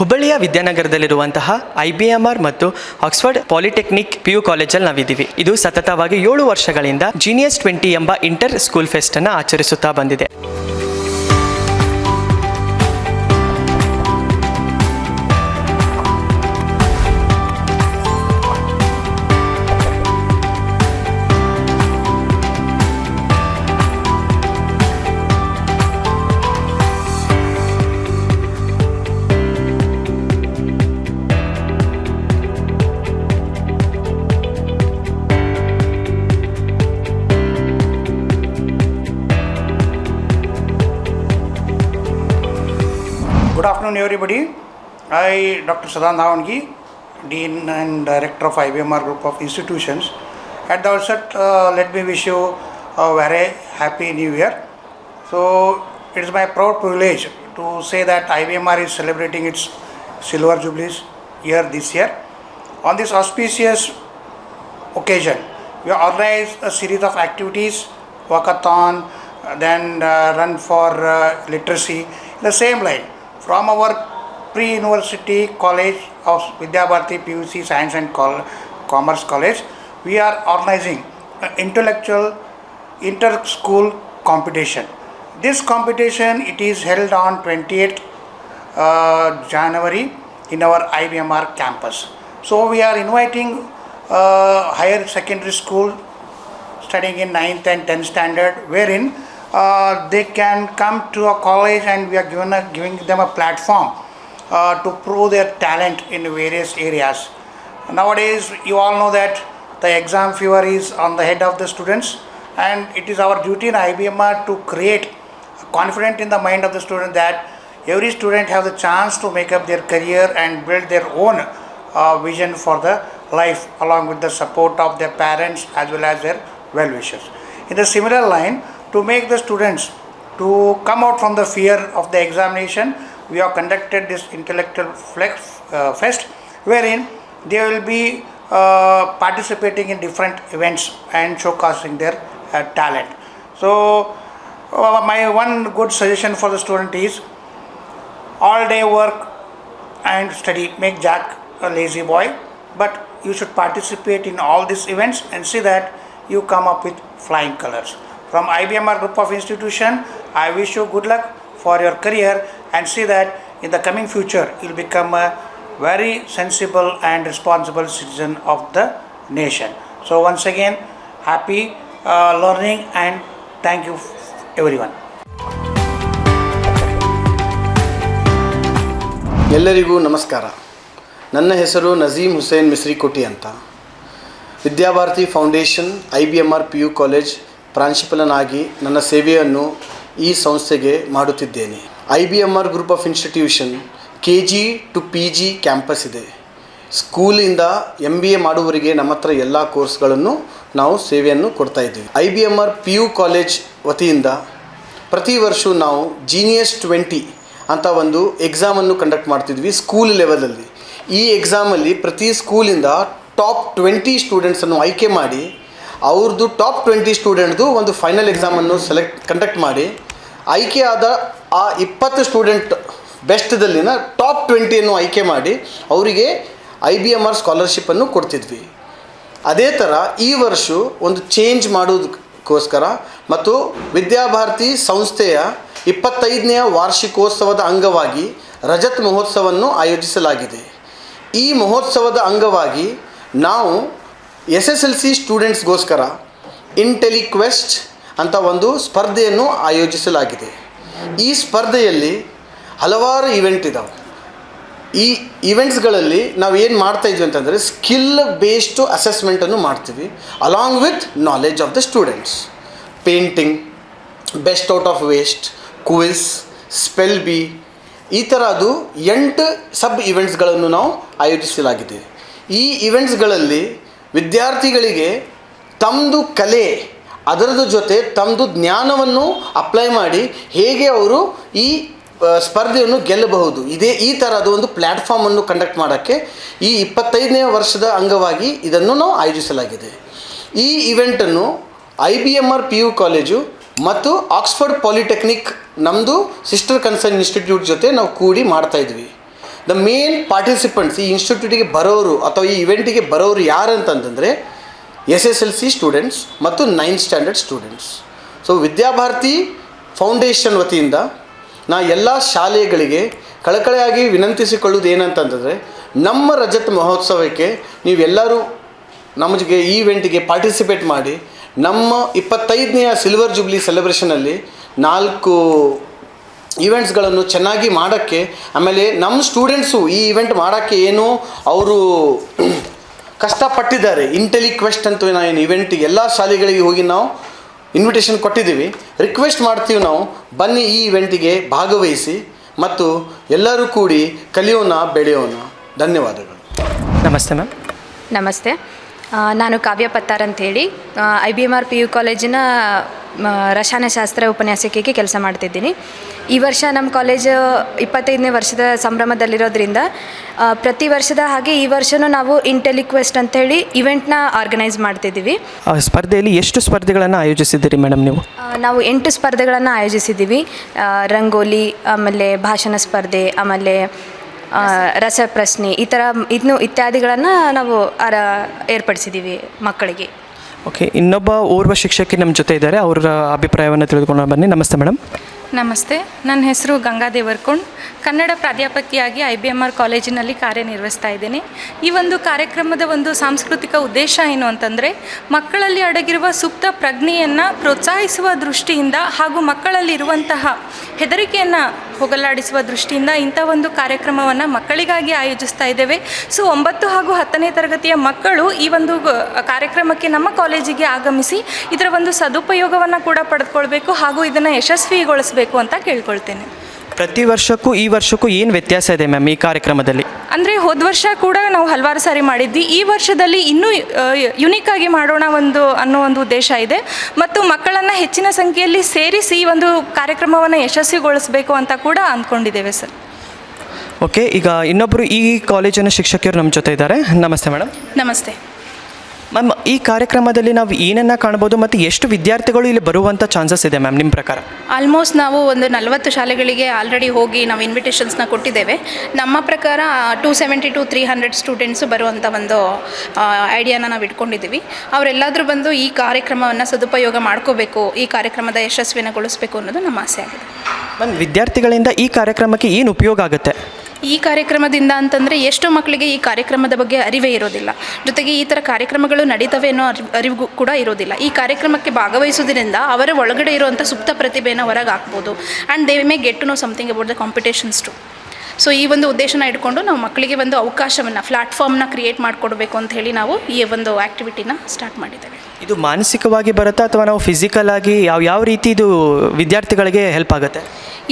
ಹುಬ್ಬಳ್ಳಿಯ ವಿದ್ಯಾನಗರದಲ್ಲಿರುವಂತಹ I B M R ಮತ್ತು ಆಕ್ಸ್ಫರ್ಡ್ ಪಾಲಿಟೆಕ್ನಿಕ್ ಪಿ ಯು ಕಾಲೇಜಲ್ಲಿ ನಾವಿದ್ದೀವಿ. ಇದು ಸತತವಾಗಿ ಏಳು ವರ್ಷಗಳಿಂದ ಜೀನಿಯಸ್ ಟ್ವೆಂಟಿ ಎಂಬ ಇಂಟರ್ ಸ್ಕೂಲ್ ಫೆಸ್ಟ್ ಅನ್ನು ಆಚರಿಸುತ್ತಾ ಬಂದಿದೆ. Good afternoon, everybody. I, Dr. Sadan Dhawangi, Dean and Director of IBMR Group of Institutions. At the outset, uh, let me wish you a very happy new year. So, it is my proud privilege to say that IBMR is celebrating its silver jubilees year this year. On this auspicious occasion, we organize a series of activities, walkathon, then uh, run for uh, literacy. In the same line, from our pre-university college of Vidyabharati PUC Science and Col- Commerce College, we are organizing an intellectual inter-school competition. This competition it is held on 28th uh, January in our IBMR campus. So we are inviting uh, higher secondary school studying in 9th and 10th standard wherein uh, they can come to a college and we are given a, giving them a platform uh, to prove their talent in various areas. Nowadays, you all know that the exam fever is on the head of the students and it is our duty in IBMR to create confidence in the mind of the student that every student have the chance to make up their career and build their own uh, vision for the life along with the support of their parents as well as their well wishers. In the similar line, to make the students to come out from the fear of the examination, we have conducted this intellectual flex, uh, fest wherein they will be uh, participating in different events and showcasing their uh, talent. So, uh, my one good suggestion for the student is all day work and study make Jack a lazy boy, but you should participate in all these events and see that you come up with flying colors. From IBMR group of institution, I wish you good luck for your career and see that in the coming future you'll become a very sensible and responsible citizen of the nation. So once again, happy uh, learning and thank you everyone. ಎಲ್ಲರಿಗೂ ನಮಸ್ಕಾರ ನನ್ನ ಹೆಸರು ನಜೀಮ್ ಹುಸೇನ್ ಮಿಸ್ರಿಕೋಟಿ ಅಂತ Vidyabharati foundation I B M R P U college ಪ್ರಾಂಶುಪಾಲನಾಗಿ ನನ್ನ ಸೇವೆಯನ್ನು ಈ ಸಂಸ್ಥೆಗೆ ಮಾಡುತ್ತಿದ್ದೇನೆ. I B M R group of institution K G to P G campus ಇದೆ. ಸ್ಕೂಲಿಂದ ಎಂ ಬಿ ಎ ಮಾಡುವವರಿಗೆ ನಮ್ಮ ಹತ್ರ ಎಲ್ಲ ಕೋರ್ಸ್ಗಳನ್ನು ನಾವು ಸೇವೆಯನ್ನು ಕೊಡ್ತಾ ಇದ್ದೀವಿ. I B M R P U college ವತಿಯಿಂದ ಪ್ರತಿ ವರ್ಷ ನಾವು ಜೀನಿಯಸ್ ಟ್ವೆಂಟಿ ಅಂತ ಒಂದು ಎಕ್ಸಾಮನ್ನು ಕಂಡಕ್ಟ್ ಮಾಡ್ತಿದ್ವಿ ಸ್ಕೂಲ್ ಲೆವೆಲಲ್ಲಿ ಈ ಎಕ್ಸಾಮಲ್ಲಿ ಪ್ರತಿ ಸ್ಕೂಲಿಂದ ಟಾಪ್ ಟ್ವೆಂಟಿ ಸ್ಟೂಡೆಂಟ್ಸನ್ನು ಆಯ್ಕೆ ಮಾಡಿ ಅವ್ರದ್ದು ಟಾಪ್ ಟ್ವೆಂಟಿ ಸ್ಟೂಡೆಂಟ್ದು ಒಂದು ಫೈನಲ್ ಎಕ್ಸಾಮನ್ನು ಸೆಲೆಕ್ಟ್ ಕಂಡಕ್ಟ್ ಮಾಡಿ ಆಯ್ಕೆಯಾದ ಆ ಇಪ್ಪತ್ತು ಸ್ಟೂಡೆಂಟ್ ಬೆಸ್ಟ್ದಲ್ಲಿನ ಟಾಪ್ ಟ್ವೆಂಟಿಯನ್ನು ಆಯ್ಕೆ ಮಾಡಿ, ಅವರಿಗೆ ಐ ಬಿ ಎಂ ಆರ್ ಸ್ಕಾಲರ್ಶಿಪ್ಪನ್ನು ಕೊಡ್ತಿದ್ವಿ. ಅದೇ ಥರ ಈ ವರ್ಷ ಒಂದು ಚೇಂಜ್ ಮಾಡೋದಕ್ಕೋಸ್ಕರ ಮತ್ತು ವಿದ್ಯಾಭಾರತಿ ಸಂಸ್ಥೆಯ ಇಪ್ಪತ್ತೈದನೆಯ ವಾರ್ಷಿಕೋತ್ಸವದ ಅಂಗವಾಗಿ ರಜತ್ ಮಹೋತ್ಸವವನ್ನು ಆಯೋಜಿಸಲಾಗಿದೆ. ಈ ಮಹೋತ್ಸವದ ಅಂಗವಾಗಿ ನಾವು ಎಸ್ ಎಸ್ ಎಲ್ ಸಿ ಸ್ಟೂಡೆಂಟ್ಸ್ಗೋಸ್ಕರ ಇಂಟೆಲಿಕ್ವೆಸ್ಟ್ ಅಂತ ಒಂದು ಸ್ಪರ್ಧೆಯನ್ನು ಆಯೋಜಿಸಲಾಗಿದೆ. ಈ ಸ್ಪರ್ಧೆಯಲ್ಲಿ ಹಲವಾರು ಇವೆಂಟ್ ಇದ್ದಾವೆ ಈ ಇವೆಂಟ್ಸ್ಗಳಲ್ಲಿ ನಾವು ಏನು ಮಾಡ್ತಾ ಇದ್ವಿ ಅಂತಂದರೆ ಸ್ಕಿಲ್ ಬೇಸ್ಡು ಅಸೆಸ್ಮೆಂಟನ್ನು ಮಾಡ್ತೀವಿ along with knowledge of the students painting best out of waste quiz spell bee ಈ ಥರದ್ದು ಎಂಟು ಸಬ್ ಇವೆಂಟ್ಸ್ಗಳನ್ನು ನಾವು ಆಯೋಜಿಸಲಾಗಿದೆ. ಈ ಇವೆಂಟ್ಸ್ಗಳಲ್ಲಿ ವಿದ್ಯಾರ್ಥಿಗಳಿಗೆ ತಮ್ಮದು ಕಲೆ ಅದರದ ಜೊತೆ ತಮ್ಮದು ಜ್ಞಾನವನ್ನು ಅಪ್ಲೈ ಮಾಡಿ ಹೇಗೆ ಅವರು ಈ ಸ್ಪರ್ಧೆಯನ್ನು ಗೆಲ್ಲಬಹುದು. ಇದೇ, ಈ ಥರದ ಒಂದು ಪ್ಲ್ಯಾಟ್ಫಾರ್ಮನ್ನು ಕಂಡಕ್ಟ್ ಮಾಡೋಕ್ಕೆ ಈ ಇಪ್ಪತ್ತೈದನೇ ವರ್ಷದ ಅಂಗವಾಗಿ ಇದನ್ನು ನಾವು ಆಯೋಜಿಸಲಾಗಿದೆ. ಈ ಇವೆಂಟನ್ನು I B M R P U college ಮತ್ತು ಆಕ್ಸ್ಫರ್ಡ್ ಪಾಲಿಟೆಕ್ನಿಕ್ ನಮ್ಮದು ಸಿಸ್ಟರ್ ಕನ್ಸರ್ನ್ ಇನ್ಸ್ಟಿಟ್ಯೂಟ್ ಜೊತೆ ನಾವು ಕೂಡಿ ಮಾಡ್ತಾ ಇದ್ವಿ. ದ ಮೇನ್ ಪಾರ್ಟಿಸಿಪೆಂಟ್ಸ್ ಈ ಇನ್ಸ್ಟಿಟ್ಯೂಟಿಗೆ ಬರೋರು ಅಥವಾ ಈ ಇವೆಂಟಿಗೆ ಬರೋರು ಯಾರು ಅಂತಂತಂದರೆ S S L C students ಮತ್ತು ninth standard students so Vidyabharati foundation ವತಿಯಿಂದ ನಾ ಎಲ್ಲ ಶಾಲೆಗಳಿಗೆ ಕಳಕಳೆಯಾಗಿ ವಿನಂತಿಸಿಕೊಳ್ಳುವುದು ಏನಂತಂತಂದರೆ ನಮ್ಮ ರಜತ್ ಮಹೋತ್ಸವಕ್ಕೆ ನೀವೆಲ್ಲರೂ ನಮಗೆ ಈ ಇವೆಂಟಿಗೆ ಪಾರ್ಟಿಸಿಪೇಟ್ ಮಾಡಿ ನಮ್ಮ ಇಪ್ಪತ್ತೈದನೆಯ ಸಿಲ್ವರ್ ಜುಬ್ಲಿ ಸೆಲೆಬ್ರೇಷನಲ್ಲಿ ನಾಲ್ಕು ಈವೆಂಟ್ಸ್ಗಳನ್ನು ಚೆನ್ನಾಗಿ ಮಾಡೋಕ್ಕೆ ಆಮೇಲೆ ನಮ್ಮ ಸ್ಟೂಡೆಂಟ್ಸು ಈ ಇವೆಂಟ್ ಮಾಡೋಕ್ಕೆ ಏನು ಅವರು ಕಷ್ಟಪಟ್ಟಿದ್ದಾರೆ. ಇಂಟೆಲಿಕ್ವೆಸ್ಟ್ ಅಂತ ನಾವು ಏನು ಇವೆಂಟ್ ಎಲ್ಲ ಶಾಲೆಗಳಿಗೆ ಹೋಗಿ ನಾವು ಇನ್ವಿಟೇಷನ್ ಕೊಟ್ಟಿದ್ದೀವಿ. ರಿಕ್ವೆಸ್ಟ್ ಮಾಡ್ತೀವಿ ನಾವು ಬನ್ನಿ ಈ ಇವೆಂಟಿಗೆ ಭಾಗವಹಿಸಿ ಮತ್ತು ಎಲ್ಲರೂ ಕೂಡಿ ಕಲಿಯೋಣ ಬೆಳೆಯೋಣ. ಧನ್ಯವಾದಗಳು. ನಮಸ್ತೆ ಮ್ಯಾಮ್. ನಮಸ್ತೆ. ನಾನು ಕಾವ್ಯ ಪತ್ತಾರ್ ಅಂತೇಳಿ I B M R P U ಕಾಲೇಜಿನ ರಸಾಯನಶಾಸ್ತ್ರ ಉಪನ್ಯಾಸಕಿಗೆ ಕೆಲಸ ಮಾಡ್ತಿದ್ದೀನಿ. ಈ ವರ್ಷ ನಮ್ಮ ಕಾಲೇಜು ಇಪ್ಪತ್ತೈದನೇ ವರ್ಷದ ಸಂಭ್ರಮದಲ್ಲಿರೋದ್ರಿಂದ ಪ್ರತಿ ವರ್ಷದ ಹಾಗೆ ಈ ವರ್ಷನೂ ನಾವು ಇಂಟೆಲಿಕ್ವೆಸ್ಟ್ ಅಂತೇಳಿ ಇವೆಂಟ್ನ ಆರ್ಗನೈಸ್ ಮಾಡ್ತಿದ್ದೀವಿ. ಸ್ಪರ್ಧೆಯಲ್ಲಿ ಎಷ್ಟು ಸ್ಪರ್ಧೆಗಳನ್ನು ಆಯೋಜಿಸಿದ್ದೀರಿ ಮೇಡಮ್ ನೀವು? ನಾವು ಎಂಟು ಸ್ಪರ್ಧೆಗಳನ್ನು ಆಯೋಜಿಸಿದ್ದೀವಿ. ರಂಗೋಲಿ ಆಮೇಲೆ ಭಾಷಣ ಸ್ಪರ್ಧೆ ಆಮೇಲೆ ರಸಪ್ರಶ್ನೆ ಈ ಥರ ಇನ್ನು ಇತ್ಯಾದಿಗಳನ್ನು ನಾವು ಅರ ಏರ್ಪಡಿಸಿದ್ದೀವಿ ಮಕ್ಕಳಿಗೆ. ಓಕೆ ಇನ್ನೊಬ್ಬ ಓರ್ವ ಶಿಕ್ಷಕಿ ನಮ್ಮ ಜೊತೆ ಇದ್ದಾರೆ. ಅವರ ಅಭಿಪ್ರಾಯವನ್ನು ತಿಳಿದುಕೊಂಡು ಬನ್ನಿ ನಮಸ್ತೆ ಮೇಡಮ್ ನಮಸ್ತೆ ನನ್ನ ಹೆಸರು ಗಂಗಾ ದೇವರ್ಕೊಂಡ್. ಕನ್ನಡ ಪ್ರಾಧ್ಯಾಪಕಿಯಾಗಿ ಐ ಬಿ ಎಂ ಆರ್ ಕಾಲೇಜಿನಲ್ಲಿ ಕಾರ್ಯನಿರ್ವಹಿಸ್ತಾ ಇದ್ದೇನೆ. ಈ ಒಂದು ಕಾರ್ಯಕ್ರಮದ ಒಂದು ಸಾಂಸ್ಕೃತಿಕ ಉದ್ದೇಶ ಏನು ಅಂತಂದರೆ ಮಕ್ಕಳಲ್ಲಿ ಅಡಗಿರುವ ಸುಪ್ತ ಪ್ರಜ್ಞೆಯನ್ನು ಪ್ರೋತ್ಸಾಹಿಸುವ ದೃಷ್ಟಿಯಿಂದ ಹಾಗೂ ಮಕ್ಕಳಲ್ಲಿ ಇರುವಂತಹ ಹೆದರಿಕೆಯನ್ನು ಹೋಗಲಾಡಿಸುವ ದೃಷ್ಟಿಯಿಂದ ಇಂಥ ಒಂದು ಕಾರ್ಯಕ್ರಮವನ್ನು ಮಕ್ಕಳಿಗಾಗಿ ಆಯೋಜಿಸ್ತಾ ಇದ್ದೇವೆ. ಸೊ, ಒಂಬತ್ತು ಹಾಗೂ ಹತ್ತನೇ ತರಗತಿಯ ಮಕ್ಕಳು ಈ ಒಂದು ಕಾರ್ಯಕ್ರಮಕ್ಕೆ ನಮ್ಮ ಕಾಲೇಜಿಗೆ ಆಗಮಿಸಿ ಇದರ ಒಂದು ಸದುಪಯೋಗವನ್ನು ಕೂಡ ಪಡೆದುಕೊಳ್ಬೇಕು ಹಾಗೂ ಇದನ್ನು ಯಶಸ್ವಿಗೊಳಿಸಬೇಕು ಅಂತ ಕೇಳ್ಕೊಳ್ತೇನೆ. ಪ್ರತಿ ವರ್ಷಕ್ಕೂ, ಈ ವರ್ಷಕ್ಕೂ ಏನು ವ್ಯತ್ಯಾಸ ಇದೆ ಮ್ಯಾಮ್ ಈ ಕಾರ್ಯಕ್ರಮದಲ್ಲಿ? ಅಂದರೆ ಹೋದ ವರ್ಷ ಕೂಡ ನಾವು ಹಲವಾರು ಸಾರಿ ಮಾಡಿದ್ವಿ. ಈ ವರ್ಷದಲ್ಲಿ ಇನ್ನೂ ಯುನೀಕ್ ಆಗಿ ಮಾಡೋಣ ಒಂದು ಅನ್ನೋ ಒಂದು ಉದ್ದೇಶ ಇದೆ. ಮತ್ತು ಮಕ್ಕಳನ್ನು ಹೆಚ್ಚಿನ ಸಂಖ್ಯೆಯಲ್ಲಿ ಸೇರಿಸಿ ಈ ಒಂದು ಕಾರ್ಯಕ್ರಮವನ್ನು ಯಶಸ್ವಿಗೊಳಿಸಬೇಕು ಅಂತ ಕೂಡ ಅಂದ್ಕೊಂಡಿದ್ದೇವೆ ಸರ್. ಓಕೆ ಈಗ ಇನ್ನೊಬ್ಬರು ಈ ಕಾಲೇಜಿನ ಶಿಕ್ಷಕಿಯರು ನಮ್ಮ ಜೊತೆ ಇದ್ದಾರೆ. ನಮಸ್ತೆ ಮೇಡಮ್ ನಮಸ್ತೆ. ಮ್ಯಾಮ್ ಈ ಕಾರ್ಯಕ್ರಮದಲ್ಲಿ ನಾವು ಏನನ್ನು ಕಾಣ್ಬೋದು ಮತ್ತು ಎಷ್ಟು ವಿದ್ಯಾರ್ಥಿಗಳು ಇಲ್ಲಿ ಬರುವಂಥ ಚಾನ್ಸಸ್ ಇದೆ ಮ್ಯಾಮ್ ನಿಮ್ಮ ಪ್ರಕಾರ? ಆಲ್ಮೋಸ್ಟ್ ನಾವು ಒಂದು ನಲವತ್ತು ಶಾಲೆಗಳಿಗೆ ಆಲ್ರೆಡಿ ಹೋಗಿ ನಾವು ಇನ್ವಿಟೇಷನ್ಸ್ನ ಕೊಟ್ಟಿದ್ದೇವೆ. ನಮ್ಮ ಪ್ರಕಾರ two seventy to three hundred students ಬರುವಂಥ ಒಂದು ಐಡಿಯಾನ ನಾವು ಇಟ್ಕೊಂಡಿದ್ದೀವಿ. ಅವರೆಲ್ಲಾದರೂ ಬಂದು ಈ ಕಾರ್ಯಕ್ರಮವನ್ನು ಸದುಪಯೋಗ ಮಾಡ್ಕೋಬೇಕು ಈ ಕಾರ್ಯಕ್ರಮದ ಯಶಸ್ವಿನಗೊಳಿಸಬೇಕು ಅನ್ನೋದು ನಮ್ಮ ಆಸೆ ಆಗಿದೆ. ಮ್ಯಾಮ್ ವಿದ್ಯಾರ್ಥಿಗಳಿಂದ ಈ ಕಾರ್ಯಕ್ರಮಕ್ಕೆ ಏನು ಉಪಯೋಗ ಆಗುತ್ತೆ? ಈ ಕಾರ್ಯಕ್ರಮದಿಂದ ಅಂತಂದರೆ ಎಷ್ಟೋ ಮಕ್ಕಳಿಗೆ ಈ ಕಾರ್ಯಕ್ರಮದ ಬಗ್ಗೆ ಅರಿವೇ ಇರೋದಿಲ್ಲ. ಜೊತೆಗೆ ಈ ಥರ ಕಾರ್ಯಕ್ರಮಗಳು ನಡೀತವೆ ಅನ್ನೋ ಅರಿವು ಕೂಡ ಇರೋದಿಲ್ಲ. ಈ ಕಾರ್ಯಕ್ರಮಕ್ಕೆ ಭಾಗವಹಿಸೋದ್ರಿಂದ ಅವರ ಒಳಗಡೆ ಇರುವಂಥ ಸುಪ್ತ ಪ್ರತಿಭೆಯನ್ನು ಹೊರಗೆ ಹಾಕ್ಬೋದು. And they may get to know something about the competitions too so ಈ ಒಂದು ಉದ್ದೇಶನ ಇಟ್ಕೊಂಡು ನಾವು ಮಕ್ಕಳಿಗೆ ಒಂದು ಅವಕಾಶವನ್ನು ಪ್ಲಾಟ್ಫಾರ್ಮ್ನ ಕ್ರಿಯೇಟ್ ಮಾಡಿಕೊಡ್ಬೇಕು ಅಂತ ಹೇಳಿ ನಾವು ಈ ಒಂದು ಆ್ಯಕ್ಟಿವಿಟಿನ ಸ್ಟಾರ್ಟ್ ಮಾಡಿದ್ದೇವೆ. ಇದು ಮಾನಸಿಕವಾಗಿ ಬರುತ್ತಾ ಅಥವಾ ನಾವು ಫಿಸಿಕಲ್ ಆಗಿ ಯಾವ ಯಾವ ರೀತಿ ಇದು ವಿದ್ಯಾರ್ಥಿಗಳಿಗೆ ಹೆಲ್ಪ್ ಆಗುತ್ತೆ?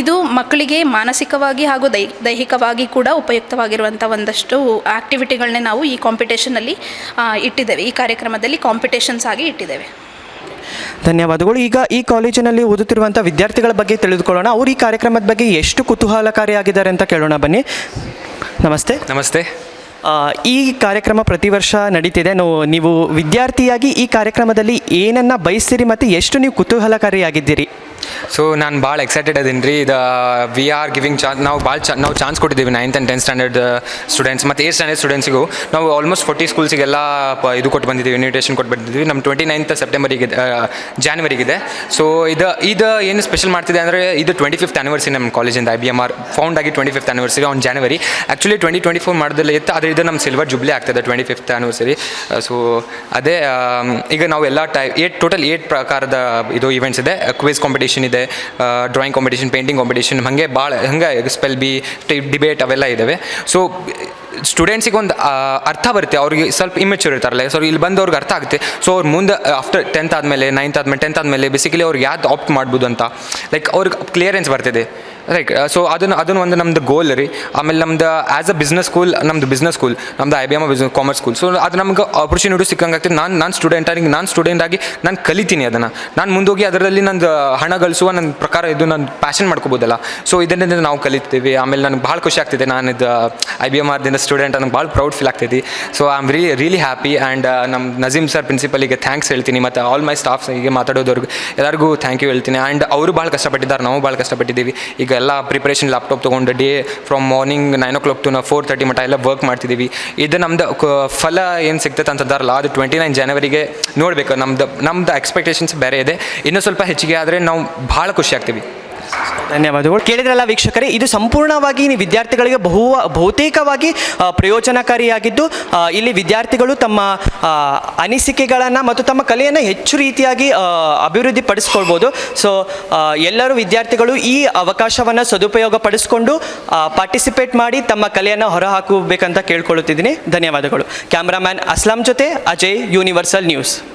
ಇದು ಮಕ್ಕಳಿಗೆ ಮಾನಸಿಕವಾಗಿ ಹಾಗೂ ದೈ ದೈಹಿಕವಾಗಿ ಕೂಡ ಉಪಯುಕ್ತವಾಗಿರುವಂಥ ಒಂದಷ್ಟು ಆ್ಯಕ್ಟಿವಿಟಿಗಳನ್ನೇ ನಾವು ಈ ಕಾಂಪಿಟೇಷನಲ್ಲಿ ಇಟ್ಟಿದ್ದೇವೆ. ಈ ಕಾರ್ಯಕ್ರಮದಲ್ಲಿ ಕಾಂಪಿಟೇಷನ್ಸ್ ಆಗಿ ಇಟ್ಟಿದ್ದೇವೆ. ಧನ್ಯವಾದಗಳು. ಈಗ ಈ ಕಾಲೇಜಿನಲ್ಲಿ ಓದುತ್ತಿರುವಂಥ ವಿದ್ಯಾರ್ಥಿಗಳ ಬಗ್ಗೆ ತಿಳಿದುಕೊಳ್ಳೋಣ. ಅವರು ಈ ಕಾರ್ಯಕ್ರಮದ ಬಗ್ಗೆ ಎಷ್ಟು ಕುತೂಹಲಕಾರಿಯಾಗಿದ್ದಾರೆ ಅಂತ ಕೇಳೋಣ ಬನ್ನಿ. ನಮಸ್ತೆ. ನಮಸ್ತೆ. ಈ ಕಾರ್ಯಕ್ರಮ ಪ್ರತಿ ವರ್ಷ ನಡೀತಿದೆ. ನಾವು ನೀವು ವಿದ್ಯಾರ್ಥಿಯಾಗಿ ಈ ಕಾರ್ಯಕ್ರಮದಲ್ಲಿ ಏನನ್ನು ಬಯಸ್ತೀರಿ ಮತ್ತು ಎಷ್ಟು ನೀವು ಕುತೂಹಲಕಾರಿಯಾಗಿದ್ದೀರಿ? ಸೊ ನಾನು ಭಾಳ ಎಕ್ಸೈಟೆಡ್ ಅದೀನಿ ರೀ ಇದು ವಿ ಆರ್ ಗಿವಿಂಗ್ ಚಾನ್ಸ್ ನಾವು ಭಾಳ ಚಾ, ನಾವು ಚಾನ್ಸ್ ಕೊಟ್ಟಿದ್ದೀವಿ ninth and tenth standard students ಮತ್ತು ಏಟ್ ಸ್ಟ್ಯಾಂಡರ್ಡ್ ಸ್ಟೂಡೆಂಟ್ಸಿಗೂ ನಾವು ಆಲ್ಮೋಸ್ಟ್ ಫೋರ್ಟಿ ಸ್ಕೂಲ್ಸಿಗೆಲ್ಲ ಇದು ಕೊಟ್ಟು ಬಂದಿದ್ದೀವಿ ಇನ್ವಿಟೇಷನ್ ಕೊಟ್ಟು ಬಂದಿದ್ದೀವಿ. ನಮ್ಮ ಟ್ವೆಂಟಿ ನೈನ್ತ್ ಸೆಪ್ಟೆಂಬರಿಗೆ ಜಾನ್ವರಿಗಿದೆ ಸೊ ಇದು ಇದು ಏನು ಸ್ಪೆಷಲ್ ಮಾಡ್ತಿದೆ ಅಂದರೆ, ಇದು ಟ್ವೆಂಟಿ ಫಿಫ್ತ್ ಆನಿವರ್ಸರಿ ನಮ್ಮ ಕಾಲೇಜಿಂದ I B M R found ಆಗಿ twenty fifth anniversary on January actually twenty twenty four ಮಾಡೋದಿಲ್ಲ ಇತ್ತು ಆದರೆ ಇದು ನಮ್ಮ ಸಿಲ್ವರ್ ಜುಬ್ಲಿ ಆಗ್ತದೆ ಟ್ವೆಂಟಿ ಫಿಫ್ತ್ ಆನಿವರ್ಸರಿ ಸೊ ಅದೇ ಈಗ ನಾವು ಎಲ್ಲ ಟೈ, ಏಟ್ ಟೋಟಲ್ ಏಟ್ ಪ್ರಕಾರದ ಇದು ಇವೆಂಟ್ಸ್ ಇದೆ ಕ್ವಿಸ್ ಕಾಂಪಿಟೇಷನ್ ಇದೆ. ಡ್ರಾಯಿಂಗ್ ಕಾಂಪಿಟೇಷನ್ ಪೇಂಟಿಂಗ್ ಕಾಂಪಿಟೇಷನ್ ಹಾಗೆ ಭಾಳ ಹಂಗೆ ಸ್ಪೆಲ್ ಬಿ ಡಿಬೇಟ್ ಅವೆಲ್ಲ ಇದ್ದಾವೆ ಸೊ ಸ್ಟೂಡೆಂಟ್ಸಿಗೆ ಒಂದು ಅರ್ಥ ಬರುತ್ತೆ. ಅವ್ರಿಗೆ ಸ್ವಲ್ಪ ಇಮೆಚ್ಯೂರ್ ಇರ್ತಾರಲ್ಲ ಸೊ ಇಲ್ಲಿ ಬಂದು ಅವ್ರಿಗೆ ಅರ್ಥ ಆಗುತ್ತೆ. ಸೊ ಅವ್ರು ಮುಂದೆ ಆಫ್ಟರ್ ಟೆಂತ್ ಆದಮೇಲೆ ನೈನ್ತ್ ಆದಮೇಲೆ ಟೆಂತ್ ಆದಮೇಲೆ ಬೇಸಿಕಲಿ ಅವ್ರಿಗೆ ಯಾವ್ದು ಆಪ್ಟ್ ಮಾಡ್ಬೋದು ಅಂತ ಲೈಕ್ ಅವ್ರಿಗೆ ಕ್ಲಿಯರೆನ್ಸ್ ಬರ್ತಿದೆ. ಲೈಕ್ ಸೊ ಅದನ್ನು ಅದನ್ನು ಒಂದು ನಮ್ದು ಗೋಲ್ ರೀ. ಆಮೇಲೆ ನಮ್ದು ಆ್ಯಸ್ ಅ ಬಿಸ್ನೆಸ್ ಸ್ಕೂಲ್ ನಮ್ದು ಬಿಸ್ನೆಸ್ ಸ್ಕೂಲ್ ನಮ್ದು I B M business commerce school so ಅದು ನಮ್ಗೆ ಆಪರ್ಚುನಿಟಿ ಸಿಕ್ಕಂಗೆ ಆಗ್ತದೆ ನಾನು ನಾನು ಸ್ಟೂಡೆಂಟ್ ಆಗಿ, ನಾನು ಸ್ಟೂಡೆಂಟ್ ಆಗಿ ನಾನು ಕಲಿತೀನಿ ಅದನ್ನು. ನಾನು ಮುಂದೋಗಿ ಅದರಲ್ಲಿ ನಂದು ಹಣ ಗಳಿಸುವ ನನ್ನ ಪ್ರಕಾರ ಇದು ನಾನು ಪ್ಯಾಷನ್ ಮಾಡ್ಕೋಬೋದಲ್ಲ. ಸೊ ಇದರಿಂದ ನಾವು ಕಲಿತೀವಿ. ಆಮೇಲೆ ನನಗೆ ಭಾಳ ಖುಷಿ ಆಗ್ತಿದೆ. ನಾನು ಇದು ಐ ಬಿ ಎಂ ಆರ್ದಿಂದ ಸ್ಟೂಡೆಂಟ್ ನನಗೆ ಭಾಳ ಪ್ರೌಡ್ ಫೀಲ್ ಆಗ್ತೈತಿ so I am really really happy and ನಮ್ಮ ನಜೀಮ್ ಸರ್ ಪ್ರಿನ್ಸಿಪಲಿಗೆ ಥ್ಯಾಂಕ್ಸ್ ಹೇಳ್ತೀನಿ. ಮತ್ತು ಆಲ್ ಮೈ ಸ್ಟಾಫ್ಸ್ ಹೀಗೆ ಮಾತಾಡೋದವ್ರಿಗೆ ಎಲ್ಲರಿಗೂ ಥ್ಯಾಂಕ್ ಯು ಹೇಳ್ತೀನಿ. ಆ್ಯಂಡ್ ಅವರು ಭಾಳ ಕಷ್ಟಪಟ್ಟಿದ್ದಾರೆ. ನಾವು ಭಾಳ ಕಷ್ಟಪಟ್ಟಿದ್ದೀವಿ. ಈಗ ಎಲ್ಲ ಪ್ರಿಪ್ರೇಷನ್ ಲ್ಯಾಪ್ಟಾಪ್ ತೊಗೊಂಡು day from morning nine o'clock to ನಾವು ಫೋರ್ ತರ್ಟಿ ಮಟ್ಟ ಎಲ್ಲ ವರ್ಕ್ ಮಾಡ್ತಿದ್ದೀವಿ ಇದು ನಮ್ದು, ಕ- ಫಲ ಏನು ಸಿಗ್ತದೆ ಅಂತಂದಾರಲ್ಲ ಅದು ಟ್ವೆಂಟಿ ನೈನ್ ಜನವರಿಗೆ ನೋಡಬೇಕು. ನಮ್ದು ನಮ್ದು ಎಕ್ಸ್ಪೆಕ್ಟೇಷನ್ಸ್ ಬೇರೆ ಇದೆ. ಇನ್ನೂ ಸ್ವಲ್ಪ ಹೆಚ್ಚಿಗೆ ಆದರೆ ನಾವು ಭಾಳ ಖುಷಿ ಆಗ್ತೀವಿ. ಧನ್ಯವಾದಗಳು. ಕೇಳಿದ್ರಲ್ಲ ವೀಕ್ಷಕರೇ, ಇದು ಸಂಪೂರ್ಣವಾಗಿ ವಿದ್ಯಾರ್ಥಿಗಳಿಗೆ ಬಹು, ಬಹುತೇಕವಾಗಿ ಪ್ರಯೋಜನಕಾರಿಯಾಗಿದ್ದು ಇಲ್ಲಿ ವಿದ್ಯಾರ್ಥಿಗಳು ತಮ್ಮ ಅನಿಸಿಕೆಗಳನ್ನು ಮತ್ತು ತಮ್ಮ ಕಲೆಯನ್ನು ಹೆಚ್ಚು ರೀತಿಯಾಗಿ ಅಭಿವೃದ್ಧಿ ಪಡಿಸ್ಕೊಳ್ಬೋದು ಸೊ ಎಲ್ಲರೂ ವಿದ್ಯಾರ್ಥಿಗಳು ಈ ಅವಕಾಶವನ್ನು ಸದುಪಯೋಗ ಪಡಿಸ್ಕೊಂಡು ಪಾರ್ಟಿಸಿಪೇಟ್ ಮಾಡಿ ತಮ್ಮ ಕಲೆಯನ್ನು ಹೊರಹಾಕಬೇಕಂತ ಕೇಳ್ಕೊಳ್ಳುತ್ತಿದ್ದೀನಿ. ಧನ್ಯವಾದಗಳು. ಕ್ಯಾಮ್ರಾಮ್ಯಾನ್ ಅಸ್ಲಾಂ ಜೊತೆ ಅಜಯ್ ಯೂನಿವರ್ಸಲ್ ನ್ಯೂಸ್